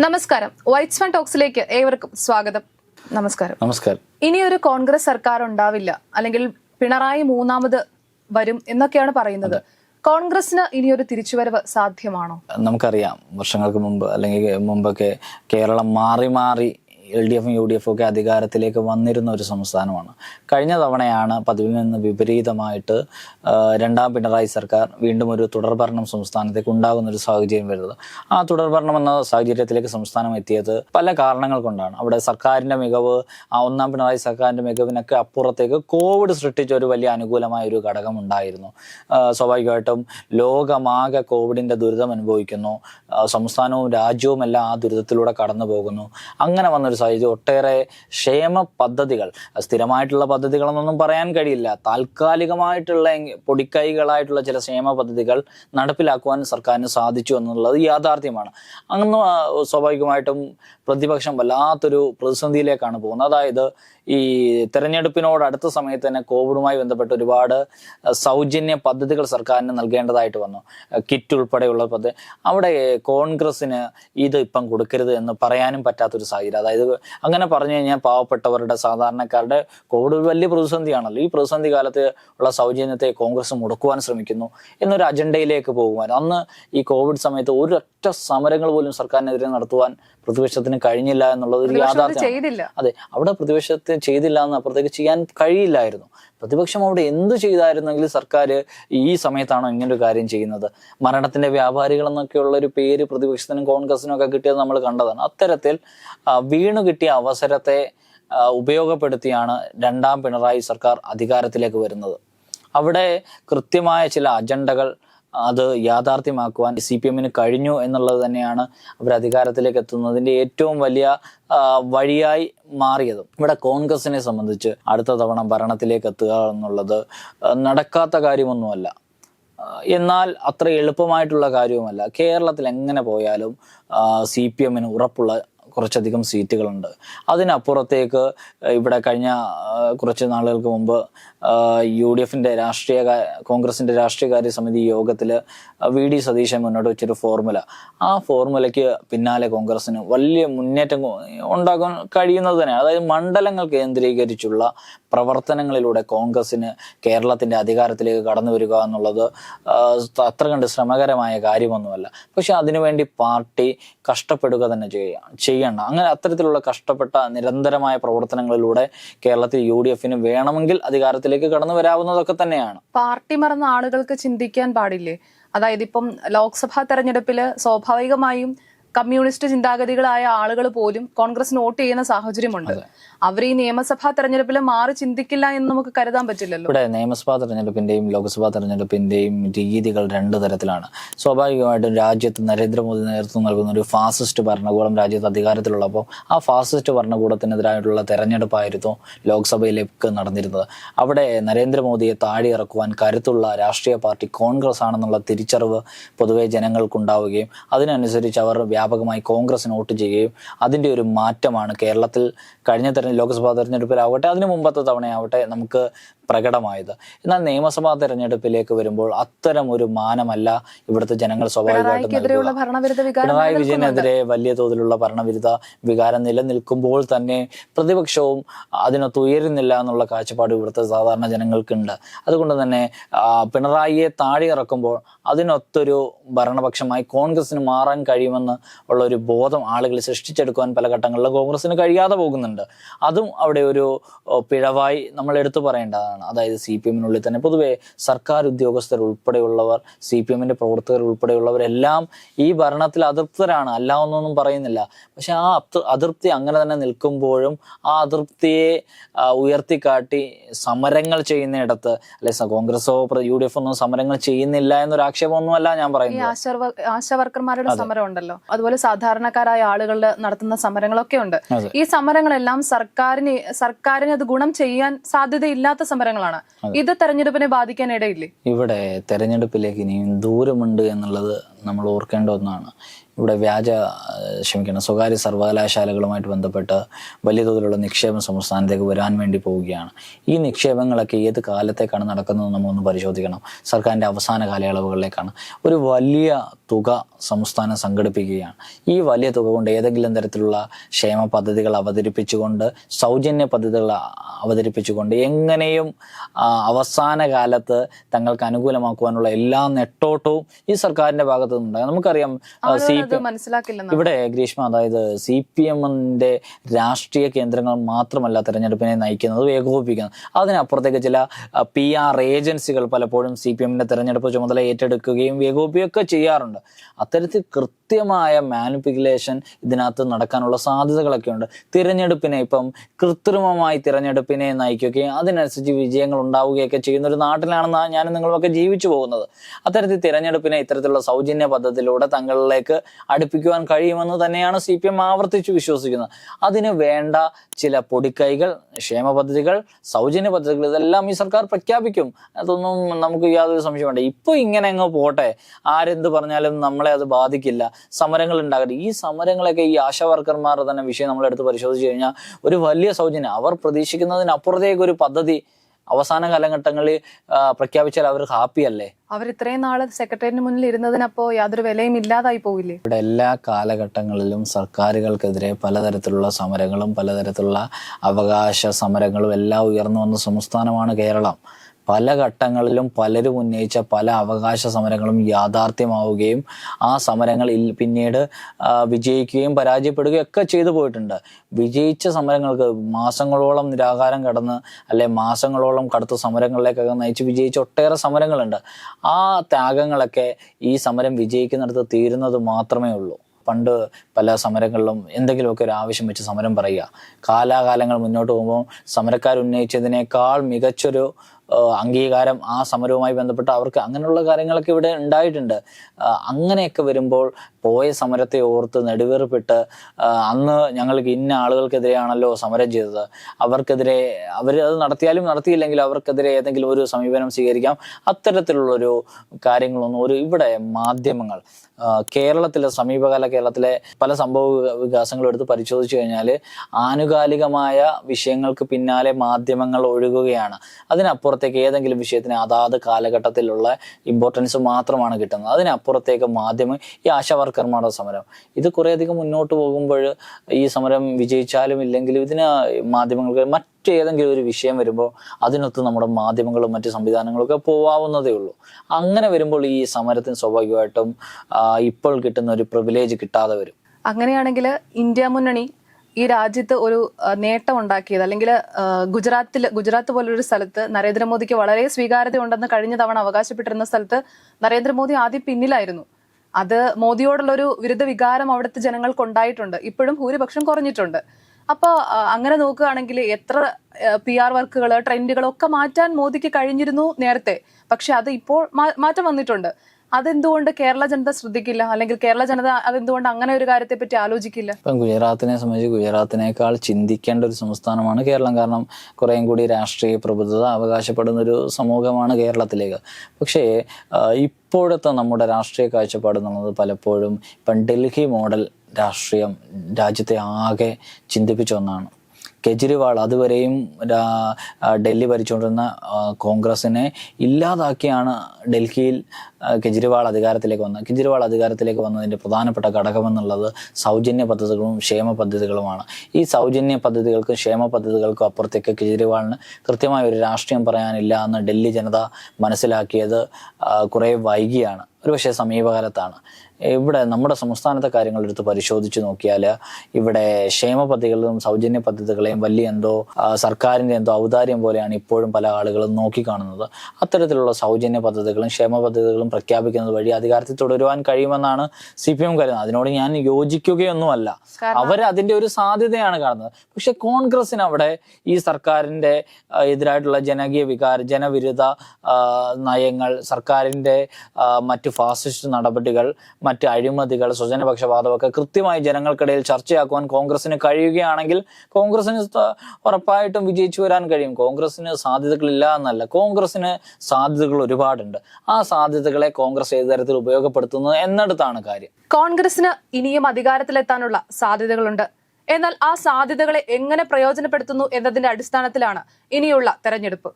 നമസ്കാരം. Whites fun ടോക്സിലേക്ക് ഏവർക്കും സ്വാഗതം. നമസ്കാരം. നമസ്കാരം. ഇനി ഒരു കോൺഗ്രസ് സർക്കാർ ഉണ്ടാവില്ല അല്ലെങ്കിൽ പിണറായി മൂന്നാമത് വരും എന്നൊക്കെയാണ് പറയുന്നത്. കോൺഗ്രസിന് ഇനിയൊരു തിരിച്ചുവരവ് സാധ്യമാണോ? നമുക്കറിയാം. വർഷങ്ങൾക്ക് മുമ്പ് അല്ലെങ്കിൽ മുമ്പൊക്കെ കേരളം മാറി മാറി എൽ ഡി എഫും യു ഡി എഫും ഒക്കെ അധികാരത്തിലേക്ക് വന്നിരുന്ന ഒരു സംസ്ഥാനമാണ്. കഴിഞ്ഞ തവണയാണ് പതിവിൽ നിന്ന് വിപരീതമായിട്ട് രണ്ടാം പിണറായി സർക്കാർ വീണ്ടും ഒരു തുടർ ഭരണം സംസ്ഥാനത്തേക്ക് ഉണ്ടാകുന്ന ഒരു സാഹചര്യം വരുന്നത്. ആ തുടർ ഭരണം എന്ന സാഹചര്യത്തിലേക്ക് സംസ്ഥാനം എത്തിയത് പല കാരണങ്ങൾ കൊണ്ടാണ്. അവിടെ സർക്കാരിന്റെ മികവ് ആ ഒന്നാം പിണറായി സർക്കാരിന്റെ മികവിനൊക്കെ അപ്പുറത്തേക്ക് കോവിഡ് സൃഷ്ടിച്ച ഒരു വലിയ അനുകൂലമായ ഒരു ഘടകം ഉണ്ടായിരുന്നു. സ്വാഭാവികമായിട്ടും ലോകമാകെ കോവിഡിന്റെ ദുരിതം അനുഭവിക്കുന്നു സംസ്ഥാനവും രാജ്യവും എല്ലാം ആ ദുരിതത്തിലൂടെ കടന്നു പോകുന്നു അങ്ങനെ വന്നൊരു സാഹചര്യം ഒട്ടേറെ ക്ഷേമ പദ്ധതികൾ. സ്ഥിരമായിട്ടുള്ള പദ്ധതികളെന്നൊന്നും പറയാൻ കഴിയില്ല. താൽക്കാലികമായിട്ടുള്ള പൊടിക്കൈകളായിട്ടുള്ള ചില ക്ഷേമ പദ്ധതികൾ നടപ്പിലാക്കുവാൻ സർക്കാരിന് സാധിച്ചു എന്നുള്ളത് യാഥാർത്ഥ്യമാണ്. അന്ന് സ്വാഭാവികമായിട്ടും പ്രതിപക്ഷം വല്ലാത്തൊരു പ്രതിസന്ധിയിലേക്കാണ് പോകുന്നത്. അതായത് ഈ തെരഞ്ഞെടുപ്പിനോട് അടുത്ത സമയത്ത് തന്നെ കോവിഡുമായി ബന്ധപ്പെട്ട് ഒരുപാട് സൗജന്യ പദ്ധതികൾ സർക്കാരിന് നൽകേണ്ടതായിട്ട് വന്നു. കിറ്റ് ഉൾപ്പെടെയുള്ള പദ്ധതി അവിടെ കോൺഗ്രസിന് ഇത് ഇപ്പം കൊടുക്കരുത് എന്ന് പറയാനും പറ്റാത്തൊരു സാഹചര്യം. അതായത് അങ്ങനെ പറഞ്ഞു കഴിഞ്ഞാൽ പാവപ്പെട്ടവരുടെ സാധാരണക്കാരുടെ കോവിഡ് വലിയ പ്രതിസന്ധിയാണല്ലോ. ഈ പ്രതിസന്ധി കാലത്ത് ഉള്ള സൗജന്യത്തെ കോൺഗ്രസ് മുടക്കുവാൻ ശ്രമിക്കുന്നു. എന്നൊരു അജണ്ടയിലേക്ക് പോകുവാൻ. അന്ന് ഈ കോവിഡ് സമയത്ത് ഒരൊറ്റ സമരങ്ങൾ പോലും സർക്കാരിനെതിരെ നടത്തുവാൻ പ്രതിപക്ഷത്തിന് കഴിഞ്ഞില്ല എന്നുള്ളത് ഒരു യാഥാർത്ഥ്യമാണ്. അതെ അവിടെ പ്രതിപക്ഷത്തെ ചെയ്തില്ല എന്ന് അപ്പുറത്തേക്ക് ചെയ്യാൻ കഴിയില്ലായിരുന്നു. പ്രതിപക്ഷം അവിടെ എന്ത് ചെയ്തായിരുന്നെങ്കിൽ സർക്കാർ ഈ സമയത്താണോ ഇങ്ങനെ ഒരു കാര്യം ചെയ്യുന്നത്? മരണത്തിന്റെ വ്യാപാരികൾ എന്നൊക്കെയുള്ള ഒരു പേര് പ്രതിപക്ഷത്തിനും കോൺഗ്രസിനും ഒക്കെ കിട്ടിയത് നമ്മൾ കണ്ടതാണ്. അത്തരത്തിൽ വീണു കിട്ടിയ അവസരത്തെ ഉപയോഗപ്പെടുത്തിയാണ് രണ്ടാം പിണറായി സർക്കാർ അധികാരത്തിലേക്ക് വരുന്നത്. അവിടെ കൃത്യമായ ചില അജണ്ടകൾ അത് യാഥാർത്ഥ്യമാക്കുവാൻ സി പി എമ്മിന് കഴിഞ്ഞു എന്നുള്ളത് തന്നെയാണ് അവർ അധികാരത്തിലേക്ക് എത്തുന്നതിന്റെ ഏറ്റവും വലിയ വഴിയായി മാറിയതും. ഇവിടെ കോൺഗ്രസിനെ സംബന്ധിച്ച് അടുത്ത തവണ ഭരണത്തിലേക്ക് എത്തുക എന്നുള്ളത് നടക്കാത്ത കാര്യമൊന്നുമല്ല. എന്നാൽ അത്ര എളുപ്പമായിട്ടുള്ള കാര്യവുമല്ല. കേരളത്തിൽ എങ്ങനെ പോയാലും സി പി എമ്മിന് ഉറപ്പുള്ള കുറച്ചധികം സീറ്റുകളുണ്ട്. അതിനപ്പുറത്തേക്ക് ഇവിടെ കഴിഞ്ഞ കുറച്ച് നാളുകൾക്ക് മുമ്പ് യു ഡി എഫിന്റെ രാഷ്ട്രീയ കോൺഗ്രസിന്റെ രാഷ്ട്രീയകാര്യ സമിതി യോഗത്തിൽ വി ഡി സതീശൻ മുന്നോട്ട് വെച്ചൊരു ഫോർമുല. ആ ഫോർമുലയ്ക്ക് പിന്നാലെ കോൺഗ്രസ്സിന് വലിയ മുന്നേറ്റം ഉണ്ടാക്കാൻ കഴിയുന്നത് തന്നെയാണ് അതായത് മണ്ഡലങ്ങൾ കേന്ദ്രീകരിച്ചുള്ള പ്രവർത്തനങ്ങളിലൂടെ കോൺഗ്രസ്സിന് കേരളത്തിന്റെ അധികാരത്തിലേക്ക് കടന്നു വരിക എന്നുള്ളത് അത്ര കണ്ട് ശ്രമകരമായ കാര്യമൊന്നുമല്ല. പക്ഷെ അതിനുവേണ്ടി പാർട്ടി കഷ്ടപ്പെടുക തന്നെ ചെയ്യുക ചെയ്യണം അങ്ങനെ അത്തരത്തിലുള്ള കഷ്ടപ്പെട്ട നിരന്തരമായ പ്രവർത്തനങ്ങളിലൂടെ കേരളത്തിൽ യു ഡി എഫിന് വേണമെങ്കിൽ അധികാരത്തിലേക്ക് കടന്നു വരാവുന്നതൊക്കെ തന്നെയാണ്. പാർട്ടി മറന്ന ആളുകൾക്ക് ചിന്തിക്കാൻ പാടില്ലേ? അതായത് ഇപ്പം ലോക്സഭാ തെരഞ്ഞെടുപ്പിൽ സ്വാഭാവികമായും കമ്മ്യൂണിസ്റ്റ് ചിന്താഗതികളായ ആളുകൾ പോലും കോൺഗ്രസ് വോട്ട് ചെയ്യുന്ന സാഹചര്യമുണ്ട്. അവർ ഈ നിയമസഭാ തെരഞ്ഞെടുപ്പിൽ മാറി ചിന്തിക്കില്ല എന്ന് നമുക്ക് കരുതാൻ പറ്റില്ലല്ലോ? ഇവിടെ നിയമസഭാ തെരഞ്ഞെടുപ്പിന്റെയും ലോക്സഭാ തെരഞ്ഞെടുപ്പിന്റെയും രീതികൾ രണ്ട് തരത്തിലാണ്. സ്വാഭാവികമായിട്ടും രാജ്യത്ത് നരേന്ദ്രമോദി നേതൃത്വം നൽകുന്ന ഒരു ഫാസിസ്റ്റ് ഭരണകൂടം രാജ്യത്ത് അധികാരത്തിലുള്ളപ്പോൾ ആ ഫാസിസ്റ്റ് ഭരണകൂടത്തിനെതിരായിട്ടുള്ള തെരഞ്ഞെടുപ്പായിരുന്നു ലോക്സഭയിലേക്ക് നടന്നിരുന്നത്. അവിടെ നരേന്ദ്രമോദിയെ താഴെ ഇറക്കുവാൻ കരുത്തുള്ള രാഷ്ട്രീയ പാർട്ടി കോൺഗ്രസ് ആണെന്നുള്ള തിരിച്ചറിവ് പൊതുവെ ജനങ്ങൾക്കുണ്ടാവുകയും അതിനനുസരിച്ച് അവർ വ്യാപകമായി കോൺഗ്രസിന് വോട്ട് ചെയ്യുകയും അതിന്റെ ഒരു മാറ്റമാണ് കേരളത്തിൽ കഴിഞ്ഞ തെരഞ്ഞെടുപ്പ് ലോക്സഭാ തെരഞ്ഞെടുപ്പിലാവട്ടെ അതിന് മുമ്പത്തെ തവണയാവട്ടെ നമുക്ക് പ്രകടമായത്. എന്നാൽ നിയമസഭാ തെരഞ്ഞെടുപ്പിലേക്ക് വരുമ്പോൾ അത്തരം ഒരു മാനമല്ല ഇവിടുത്തെ ജനങ്ങൾ സ്വാഭാവികമായിട്ടും പിണറായി വിജയനെതിരെ വലിയ തോതിലുള്ള ഭരണവിരുദ്ധ വികാരം നിലനിൽക്കുമ്പോൾ തന്നെ പ്രതിപക്ഷവും അതിനൊത്ത് ഉയരുന്നില്ല എന്നുള്ള കാഴ്ചപ്പാട് ഇവിടുത്തെ സാധാരണ ജനങ്ങൾക്കുണ്ട്. അതുകൊണ്ട് തന്നെ പിണറായിയെ താഴെ ഇറക്കുമ്പോൾ അതിനൊത്തൊരു ഭരണപക്ഷമായി കോൺഗ്രസിന് മാറാൻ കഴിയുമെന്ന് ഉള്ള ഒരു ബോധം ആളുകൾ സൃഷ്ടിച്ചെടുക്കുവാൻ പല ഘട്ടങ്ങളിലും കോൺഗ്രസിന് കഴിയാതെ പോകുന്നുണ്ട്. അതും അവിടെ ഒരു പിഴവായി നമ്മൾ എടുത്തു പറയേണ്ടതാണ്. അതായത് സി പി എമ്മിനുള്ളിൽ തന്നെ പൊതുവേ സർക്കാർ ഉദ്യോഗസ്ഥർ ഉൾപ്പെടെയുള്ളവർ സി പി എമ്മിന്റെ പ്രവർത്തകർ ഉൾപ്പെടെയുള്ളവരെല്ലാം ഈ ഭരണത്തിൽ അതൃപ്തരാണ്. അല്ല എന്നൊന്നും പറയുന്നില്ല. പക്ഷെ ആ അതൃപ്തി അങ്ങനെ തന്നെ നിൽക്കുമ്പോഴും ആ അതൃപ്തിയെ ഉയർത്തിക്കാട്ടി സമരങ്ങൾ ചെയ്യുന്നിടത്ത് അല്ലെ കോൺഗ്രസോ യു ഡി എഫ് ഒന്നും സമരങ്ങൾ ചെയ്യുന്നില്ല എന്നൊരു ആക്ഷേപമൊന്നുമല്ല ഞാൻ പറയുന്നത്. ആശാവർക്കർമാരുടെ വർ- ആശാ വർക്കർമാരുടെ സമരം ഉണ്ടല്ലോ അതുപോലെ സാധാരണക്കാരായ ആളുകൾ നടത്തുന്ന സമരങ്ങളൊക്കെ ഉണ്ട്. ഈ സമരങ്ങളെല്ലാം സർക്കാരിന് സർക്കാരിന് അത് ഗുണം ചെയ്യാൻ സാധ്യതയില്ലാത്ത സമരങ്ങളാണ് ഇത് തെരഞ്ഞെടുപ്പിനെ ബാധിക്കാൻ ഇടയില്ലേ? ഇവിടെ തെരഞ്ഞെടുപ്പിലേക്ക് ഇനിയും ദൂരമുണ്ട് എന്നുള്ളത് നമ്മൾ ഓർക്കേണ്ട ഒന്നാണ്. ഇവിടെ വ്യാജ ക്ഷമിക്കണം സ്വകാര്യ സർവകലാശാലകളുമായിട്ട് ബന്ധപ്പെട്ട് വലിയ തോതിലുള്ള നിക്ഷേപം സംസ്ഥാനത്തേക്ക് വരാൻ വേണ്ടി പോവുകയാണ്. ഈ നിക്ഷേപങ്ങളൊക്കെ ഏത് കാലത്തേക്കാണ് നടക്കുന്നത് നമ്മളൊന്ന് പരിശോധിക്കണം. സർക്കാരിന്റെ അവസാന കാലയളവുകളിലേക്കാണ്. ഒരു വലിയ തുക സംസ്ഥാനം സംഘടിപ്പിക്കുകയാണ്. ഈ വലിയ തുക കൊണ്ട് ഏതെങ്കിലും തരത്തിലുള്ള ക്ഷേമ പദ്ധതികൾ അവതരിപ്പിച്ചുകൊണ്ട് സൗജന്യ പദ്ധതികൾ അവതരിപ്പിച്ചുകൊണ്ട് എങ്ങനെയും അവസാന കാലത്ത് തങ്ങൾക്ക് അനുകൂലമാക്കുവാനുള്ള എല്ലാ നെട്ടോട്ടവും ഈ സർക്കാരിന്റെ ഭാഗത്തു നിന്നുണ്ടാകും നമുക്കറിയാം സി ഇവിടെ ഗ്രീഷ്മ അതായത് സി പി എമ്മിന്റെ രാഷ്ട്രീയ കേന്ദ്രങ്ങൾ മാത്രമല്ല തെരഞ്ഞെടുപ്പിനെ നയിക്കുന്നത് ഏകോപിപ്പിക്കുന്നത്. അതിനപ്പുറത്തേക്ക് ചില പി ആർ ഏജൻസികൾ പലപ്പോഴും സി പി എമ്മിന്റെ തെരഞ്ഞെടുപ്പ് ചുമതല ഏറ്റെടുക്കുകയും ഏകോപിക്കുകയൊക്കെ ചെയ്യാറുണ്ട്. അത്തരത്തിൽ കൃത്യമായ മാനിപ്പുലേഷൻ ഇതിനകത്ത് നടക്കാനുള്ള സാധ്യതകളൊക്കെ ഉണ്ട് തിരഞ്ഞെടുപ്പിനെ ഇപ്പം കൃത്രിമമായി തിരഞ്ഞെടുപ്പിനെ നയിക്കുകയും അതിനനുസരിച്ച് വിജയങ്ങൾ ഉണ്ടാവുകയൊക്കെ ചെയ്യുന്ന ഒരു നാട്ടിലാണെന്നാണ് ഞാനും നിങ്ങളുമൊക്കെ ജീവിച്ചു പോകുന്നത്. അത്തരത്തിൽ തിരഞ്ഞെടുപ്പിനെ ഇത്തരത്തിലുള്ള സൗജന്യ പദ്ധതിയിലൂടെ തങ്ങളിലേക്ക് അടുപ്പിക്കുവാൻ കഴിയുമെന്ന് തന്നെയാണ് സി പി എം ആവർത്തിച്ച് വിശ്വസിക്കുന്നത്. അതിന് വേണ്ട ചില പൊടിക്കൈകൾ ക്ഷേമ പദ്ധതികൾ സൗജന്യ പദ്ധതികൾ ഇതെല്ലാം ഈ സർക്കാർ പ്രഖ്യാപിക്കും. അതൊന്നും നമുക്ക് യാതൊരു സംശയം വേണ്ട ഇപ്പൊ ഇങ്ങനെ അങ്ങ് പോട്ടെ. ആരെന്ത് പറഞ്ഞാലും നമ്മളെ അത് ബാധിക്കില്ല. സമരങ്ങൾ ഉണ്ടാകട്ടെ ഈ സമരങ്ങളൊക്കെ ഈ ആശാ വർക്കർമാരുടെ തന്നെ വിഷയം നമ്മളെടുത്ത് പരിശോധിച്ചു കഴിഞ്ഞാൽ ഒരു വലിയ സൗജന്യം. അവർ പ്രതീക്ഷിക്കുന്നതിനപ്പുറത്തേക്ക് ഒരു പദ്ധതി അവസാന കാലഘട്ടങ്ങളിൽ പ്രഖ്യാപിച്ചാൽ അവർ ഹാപ്പി അല്ലേ? അവർ ഇത്രയും നാൾ സെക്രട്ടേറിയറ്റിന് മുന്നിൽ ഇരുന്നതിനപ്പോ യാതൊരു വിലയും ഇല്ലാതായി പോകില്ലേ ഇവിടെ എല്ലാ കാലഘട്ടങ്ങളിലും സർക്കാരുകൾക്കെതിരെ പലതരത്തിലുള്ള സമരങ്ങളും പലതരത്തിലുള്ള അവകാശ സമരങ്ങളും എല്ലാം ഉയർന്നു വന്ന സംസ്ഥാനമാണ് കേരളം. പല ഘട്ടങ്ങളിലും പലരും ഉന്നയിച്ച പല അവകാശ സമരങ്ങളും യാഥാർത്ഥ്യമാവുകയും ആ സമരങ്ങൾ പിന്നീട് വിജയിക്കുകയും പരാജയപ്പെടുകയും ഒക്കെ ചെയ്തു പോയിട്ടുണ്ട്. വിജയിച്ച സമരങ്ങൾക്ക് മാസങ്ങളോളം നിരാകാരം കടന്ന് അല്ലെ മാസങ്ങളോളം കടുത്ത സമരങ്ങളിലേക്കൊക്കെ നയിച്ച് വിജയിച്ച ഒട്ടേറെ സമരങ്ങളുണ്ട്. ആ ത്യാഗങ്ങളൊക്കെ ഈ സമരം വിജയിക്കുന്നിടത്ത് തീരുന്നത് മാത്രമേ ഉള്ളൂ. പണ്ട് പല സമരങ്ങളിലും എന്തെങ്കിലുമൊക്കെ ഒരു ആവശ്യം വെച്ച് സമരം പറയുക. കാലാകാലങ്ങൾ മുന്നോട്ട് പോകുമ്പോൾ സമരക്കാർ ഉന്നയിച്ചതിനേക്കാൾ മികച്ചൊരു അംഗീകാരം ആ സമരവുമായി ബന്ധപ്പെട്ട് അവർക്ക് അങ്ങനെയുള്ള കാര്യങ്ങളൊക്കെ ഇവിടെ ഉണ്ടായിട്ടുണ്ട്. അങ്ങനെയൊക്കെ വരുമ്പോൾ പോയ സമരത്തെ ഓർത്ത് നെടുവേർപ്പെട്ട് അന്ന് ഞങ്ങൾക്ക് ഇന്ന ആളുകൾക്കെതിരെയാണല്ലോ സമരം ചെയ്തത്. അവർക്കെതിരെ അവർ അത് നടത്തിയാലും നടത്തിയില്ലെങ്കിലും അവർക്കെതിരെ ഏതെങ്കിലും ഒരു സമീപനം സ്വീകരിക്കാം. അത്തരത്തിലുള്ളൊരു കാര്യങ്ങളൊന്നും ഒരു ഇവിടെ മാധ്യമങ്ങൾ കേരളത്തിലെ സമീപകാല കേരളത്തിലെ പല സംഭവ വികാസങ്ങളും എടുത്ത് പരിശോധിച്ചു കഴിഞ്ഞാൽ ആനുകാലികമായ വിഷയങ്ങൾക്ക് പിന്നാലെ മാധ്യമങ്ങൾ ഒഴുകുകയാണ്. അതിനപ്പുറത്തേക്ക് ഏതെങ്കിലും വിഷയത്തിന് അതാത് കാലഘട്ടത്തിലുള്ള ഇമ്പോർട്ടൻസ് മാത്രമാണ് കിട്ടുന്നത്. അതിനപ്പുറത്തേക്ക് മാധ്യമം ഈ ആശാവർക്കർമാരുടെ സമരം. ഇത് കുറേയധികം മുന്നോട്ട് പോകുമ്പോൾ ഈ സമരം വിജയിച്ചാലും ഇല്ലെങ്കിലും ഇതിന് മാധ്യമങ്ങൾക്ക് മറ്റേതെങ്കിലും ഒരു വിഷയം വരുമ്പോൾ അതിനൊത്ത് നമ്മുടെ മാധ്യമങ്ങളും മറ്റ് സംവിധാനങ്ങളും ഒക്കെ പോവാവുന്നതേ ഉള്ളൂ. അങ്ങനെ വരുമ്പോൾ ഈ സമരത്തിന് സ്വാഭാവികമായിട്ടും ഇപ്പോൾ കിട്ടുന്ന ഒരു പ്രിവിലേജ് കിട്ടാതെ വരും. അങ്ങനെയാണെങ്കിൽ ഇന്ത്യ മുന്നണി ഈ രാജ്യത്ത് ഒരു നേട്ടം ഉണ്ടാക്കിയത്. അല്ലെങ്കിൽ ഗുജറാത്തിൽ ഗുജറാത്ത് പോലൊരു സ്ഥലത്ത് നരേന്ദ്രമോദിക്ക് വളരെ സ്വീകാര്യത ഉണ്ടെന്ന് കഴിഞ്ഞ തവണ അവകാശപ്പെട്ടിരുന്ന സ്ഥലത്ത് നരേന്ദ്രമോദി ആദ്യം പിന്നിലായിരുന്നു. അത് മോദിയോടുള്ള ഒരു വിരുദ്ധ വികാരം അവിടുത്തെ ജനങ്ങൾക്ക് ഉണ്ടായിട്ടുണ്ട്. ഇപ്പോഴും ഭൂരിപക്ഷം കുറഞ്ഞിട്ടുണ്ട്. അപ്പോൾ അങ്ങനെ നോക്കുകയാണെങ്കിൽ എത്ര പി ആർ വർക്കുകൾ ട്രെൻഡുകൾ ഒക്കെ മാറ്റാൻ മോദിക്ക് കഴിഞ്ഞിരുന്നു നേരത്തെ. പക്ഷെ അത് ഇപ്പോൾ മാറ്റം വന്നിട്ടുണ്ട്. അതെന്തുകൊണ്ട് കേരള ജനത ശ്രദ്ധിക്കില്ല? അല്ലെങ്കിൽ കേരള ജനത അതെന്തുകൊണ്ട് അങ്ങനെ ഒരു കാര്യത്തെ പറ്റി ആലോചിക്കില്ല? ഇപ്പം ഗുജറാത്തിനെ സംബന്ധിച്ച് ഗുജറാത്തിനേക്കാൾ ചിന്തിക്കേണ്ട ഒരു സംസ്ഥാനമാണ് കേരളം. കാരണം കുറേയും കൂടി രാഷ്ട്രീയ പ്രബുദ്ധത അവകാശപ്പെടുന്ന ഒരു സമൂഹമാണ് കേരളത്തിലേക്ക്. പക്ഷേ ഇപ്പോഴത്തെ നമ്മുടെ രാഷ്ട്രീയ കാഴ്ചപ്പാട് എന്നുള്ളത് പലപ്പോഴും ഇപ്പം ഡൽഹി മോഡൽ രാഷ്ട്രീയം രാജ്യത്തെ ആകെ ചിന്തിപ്പിച്ച ഒന്നാണ്. കെജ്രിവാൾ അതുവരെയും ഡൽഹി ഭരിച്ചുകൊണ്ടിരുന്ന കോൺഗ്രസിനെ ഇല്ലാതാക്കിയാണ് ഡൽഹിയിൽ കെജ്രിവാൾ അധികാരത്തിലേക്ക് വന്നത്. കെജ്രിവാൾ അധികാരത്തിലേക്ക് വന്നതിന്റെ പ്രധാനപ്പെട്ട ഘടകമെന്നുള്ളത് സൗജന്യ പദ്ധതികളും ക്ഷേമ പദ്ധതികളുമാണ്. ഈ സൗജന്യ പദ്ധതികൾക്കും ക്ഷേമ പദ്ധതികൾക്കും അപ്പുറത്തേക്ക് കെജ്രിവാളിന് കൃത്യമായ ഒരു രാഷ്ട്രീയം പറയാനില്ല എന്ന് ഡൽഹി ജനത മനസ്സിലാക്കിയത് കുറേ വൈകിയാണ്. ഒരുപക്ഷെ സമീപകാലത്താണ്. ഇവിടെ നമ്മുടെ സംസ്ഥാനത്തെ കാര്യങ്ങളെടുത്ത് പരിശോധിച്ച് നോക്കിയാൽ ഇവിടെ ക്ഷേമ പദ്ധതികളും സൗജന്യ പദ്ധതികളെയും വലിയ എന്തോ സർക്കാരിന്റെ സർക്കാരിന്റെ എന്തോ ഔദാര്യം പോലെയാണ് ഇപ്പോഴും പല ആളുകളും നോക്കിക്കാണുന്നത്. അത്തരത്തിലുള്ള സൗജന്യ പദ്ധതികളും ക്ഷേമ പദ്ധതികളും പ്രഖ്യാപിക്കുന്നത് വഴി അധികാരത്തിൽ തുടരുവാൻ കഴിയുമെന്നാണ് സി പി എം കരുതുന്നത്. അതിനോട് ഞാൻ യോജിക്കുകയൊന്നുമല്ല. അവർ അതിന്റെ ഒരു സാധ്യതയാണ് കാണുന്നത്. പക്ഷേ കോൺഗ്രസിന് അവിടെ ഈ സർക്കാരിന്റെ എതിരായിട്ടുള്ള ജനകീയ വികാര ജനവിരുദ്ധ നയങ്ങൾ സർക്കാരിന്റെ മറ്റു മറ്റ് ഫാസിസ്റ്റ് നടപടികൾ മറ്റ് അഴിമതികൾ സ്വജനപക്ഷപാതമൊക്കെ കൃത്യമായി ജനങ്ങൾക്കിടയിൽ ചർച്ചയാക്കുവാൻ കോൺഗ്രസിന് കഴിയുകയാണെങ്കിൽ കോൺഗ്രസിന് ഉറപ്പായിട്ടും വിജയിച്ചു വരാൻ കഴിയും. കോൺഗ്രസിന് സാധ്യതകളില്ല എന്നല്ല. കോൺഗ്രസിന് സാധ്യതകൾ ഒരുപാടുണ്ട്. ആ സാധ്യതകളെ കോൺഗ്രസ് ഏത് തരത്തിൽ ഉപയോഗപ്പെടുത്തുന്നത് എന്നിടത്താണ് കാര്യം. കോൺഗ്രസിന് ഇനിയും അധികാരത്തിലെത്താനുള്ള സാധ്യതകളുണ്ട്. എന്നാൽ ആ സാധ്യതകളെ എങ്ങനെ പ്രയോജനപ്പെടുത്തുന്നു എന്നതിന്റെ അടിസ്ഥാനത്തിലാണ് ഇനിയുള്ള തെരഞ്ഞെടുപ്പ്.